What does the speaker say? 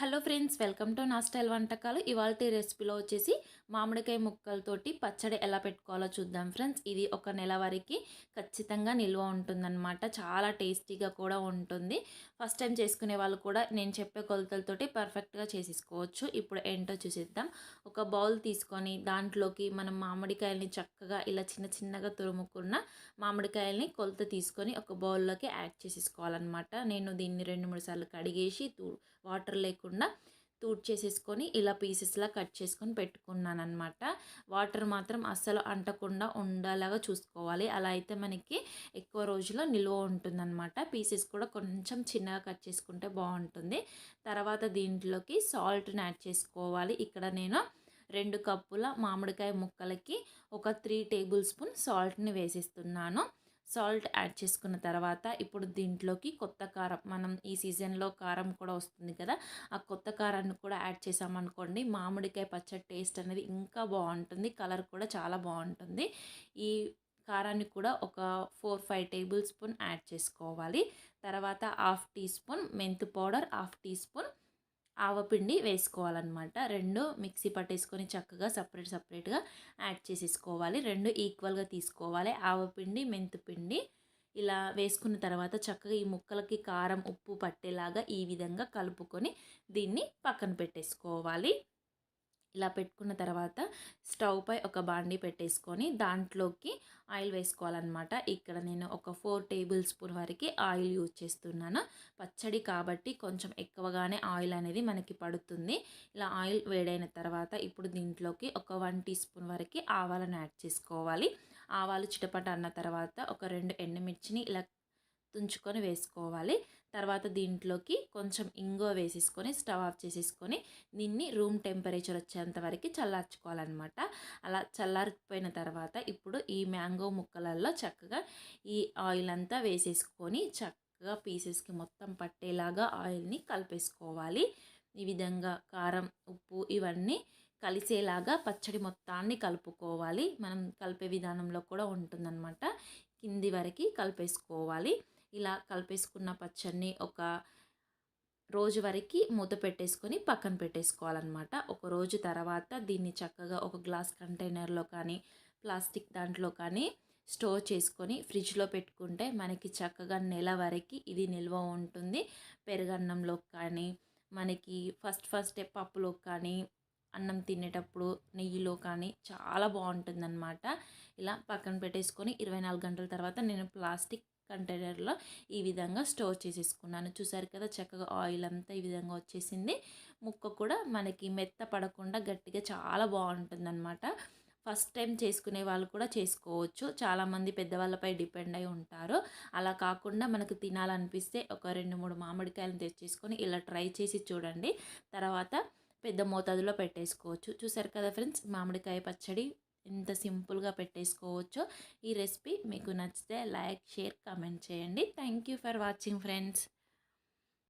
Hello friends welcome to నా style వంటకాలు. ఇవాళ రెసిపీలో వచ్చేసి మామిడికాయ ముక్కలతోటి పచ్చడి ఎలా పెట్టుకోవాలో చూద్దాం ఫ్రెండ్స్. ఇది ఒక నెల వరకు ఖచ్చితంగా నిల్వ ఉంటుందన్నమాట. చాలా టేస్టీగా కూడా ఉంటుంది. ఫస్ట్ టైం చేసుకునే వాళ్ళు కూడా నేను చెప్పే కొలతలతోటి పర్ఫెక్ట్గా చేసేసుకోవచ్చు. ఇప్పుడు ఏంటో చూసేద్దాం. ఒక బౌల్ తీసుకొని దాంట్లోకి మనం మామిడికాయల్ని చక్కగా ఇలా చిన్న చిన్నగా తురుముకున్న మామిడికాయల్ని కొలత తీసుకొని ఒక బౌల్లోకి యాడ్ చేసేసుకోవాలన్నమాట. నేను దీన్ని రెండు మూడు సార్లు కడిగేసి వాటర్ లేకుండా తూడ్ చేసేసుకొని ఇలా పీసెస్లా కట్ చేసుకొని పెట్టుకున్నాను అనమాట వాటర్ మాత్రం అస్సలు అంటకుండా ఉండేలాగా చూసుకోవాలి. అలా అయితే మనకి ఎక్కువ రోజులు నిల్వ ఉంటుందన్నమాట. పీసెస్ కూడా కొంచెం చిన్నగా కట్ చేసుకుంటే బాగుంటుంది. తర్వాత దీంట్లోకి సాల్ట్ని యాడ్ చేసుకోవాలి. ఇక్కడ నేను రెండు కప్పుల మామిడికాయ ముక్కలకి ఒక త్రీ టేబుల్ స్పూన్ సాల్ట్ని వేసేస్తున్నాను. సాల్ట్ యాడ్ చేసుకున్న తర్వాత ఇప్పుడు దీంట్లోకి కొత్త కారం మనం ఈ సీజన్లో కారం కూడా వస్తుంది కదా ఆ కొత్త కారాన్ని కూడా యాడ్ చేసామనుకోండి మామిడికాయ పచ్చడి టేస్ట్ అనేది ఇంకా బాగుంటుంది కలర్ కూడా చాలా బాగుంటుంది. ఈ కారాన్ని కూడా ఒక four five tablespoon add చేసుకోవాలి. తర్వాత హాఫ్ టీ స్పూన్ మెంతు పౌడర్ హాఫ్ టీ స్పూన్ ఆవపిండి వేసుకోవాలన్నమాట. రెండు మిక్సీ పట్టేసుకొని చక్కగా సపరేట్ సపరేట్గా యాడ్ చేసేసుకోవాలి. రెండు ఈక్వల్గా తీసుకోవాలి. ఆవపిండి మెంతుపిండి ఇలా వేసుకున్న తర్వాత చక్కగా ఈ ముక్కలకి కారం ఉప్పు పట్టేలాగా ఈ విధంగా కలుపుకొని దీన్ని పక్కన పెట్టేసుకోవాలి. ఇలా పెట్టుకున్న తర్వాత స్టవ్ పై ఒక బాండి పెట్టేసుకొని దాంట్లోకి ఆయిల్ వేసుకోవాలన్నమాట. ఇక్కడ నేను ఒక ఫోర్ టేబుల్ స్పూన్ వరకు ఆయిల్ యూజ్ చేస్తున్నాను. పచ్చడి కాబట్టి కొంచెం ఎక్కువగానే ఆయిల్ అనేది మనకి పడుతుంది. ఇలా ఆయిల్ వేడైన తర్వాత ఇప్పుడు దీంట్లోకి ఒక వన్ టీ స్పూన్ వరకు ఆవాలను యాడ్ చేసుకోవాలి. ఆవాలు చిటపట అన్న తర్వాత ఒక రెండు ఎండుమిర్చిని ఇలా తుంచుకొని వేసుకోవాలి. తర్వాత దీంట్లోకి కొంచెం ఇంగో వేసేసుకొని స్టవ్ ఆఫ్ చేసేసుకొని దీన్ని రూమ్ టెంపరేచర్ వచ్చేంత వరకు చల్లార్చుకోవాలన్నమాట. అలా చల్లారిపోయిన తర్వాత ఇప్పుడు ఈ మ్యాంగో ముక్కలలో చక్కగా ఈ ఆయిల్ అంతా వేసేసుకొని చక్కగా పీసెస్కి మొత్తం పట్టేలాగా ఆయిల్ని కలిపేసుకోవాలి. ఈ విధంగా కారం ఉప్పు ఇవన్నీ కలిసేలాగా పచ్చడి మొత్తాన్ని కలుపుకోవాలి. మనం కలిపే విధానంలో కూడా ఉంటుందన్నమాట. కింది వరకు కలిపేసుకోవాలి. ఇలా కలిపేసుకున్న పచ్చడిని ఒక రోజు వరకు మూత పెట్టేసుకొని పక్కన పెట్టేసుకోవాలన్నమాట. ఒక రోజు తర్వాత దీన్ని చక్కగా ఒక గ్లాస్ కంటైనర్లో కానీ ప్లాస్టిక్ దాంట్లో కానీ స్టోర్ చేసుకొని ఫ్రిడ్జ్లో పెట్టుకుంటే మనకి చక్కగా నెల వరకు ఇది నిల్వ ఉంటుంది. పెరుగన్నంలో కానీ మనకి ఫస్ట్ ఫస్ట్ పప్పులో కానీ అన్నం తినేటప్పుడు నెయ్యిలో కానీ చాలా బాగుంటుందన్నమాట. ఇలా పక్కన పెట్టేసుకొని ఇరవై నాలుగు గంటల తర్వాత నేను ప్లాస్టిక్ కంటైనర్లో ఈ విధంగా స్టోర్ చేసేసుకున్నాను. చూసారు కదా చక్కగా ఆయిల్ అంతా ఈ విధంగా వచ్చేసింది. ముక్క కూడా మనకి మెత్త పడకుండా గట్టిగా చాలా బాగుంటుందన్నమాట. ఫస్ట్ టైం చేసుకునే వాళ్ళు కూడా చేసుకోవచ్చు. చాలామంది పెద్దవాళ్ళపై డిపెండ్ అయి ఉంటారు. అలా కాకుండా మనకు తినాలనిపిస్తే ఒక రెండు మూడు మామిడికాయలను తెచ్చేసుకొని ఇలా ట్రై చేసి చూడండి. తర్వాత పెద్ద మోతాదులో పెట్టేసుకోవచ్చు. చూసారు కదా ఫ్రెండ్స్ మామిడికాయ పచ్చడి ఎంత సింపుల్గా పెట్టేసుకోవచ్చో ఈ రెసిపీ మీకు నచ్చితే లైక్ షేర్ కామెంట్ చేయండి. Thank you for watching friends.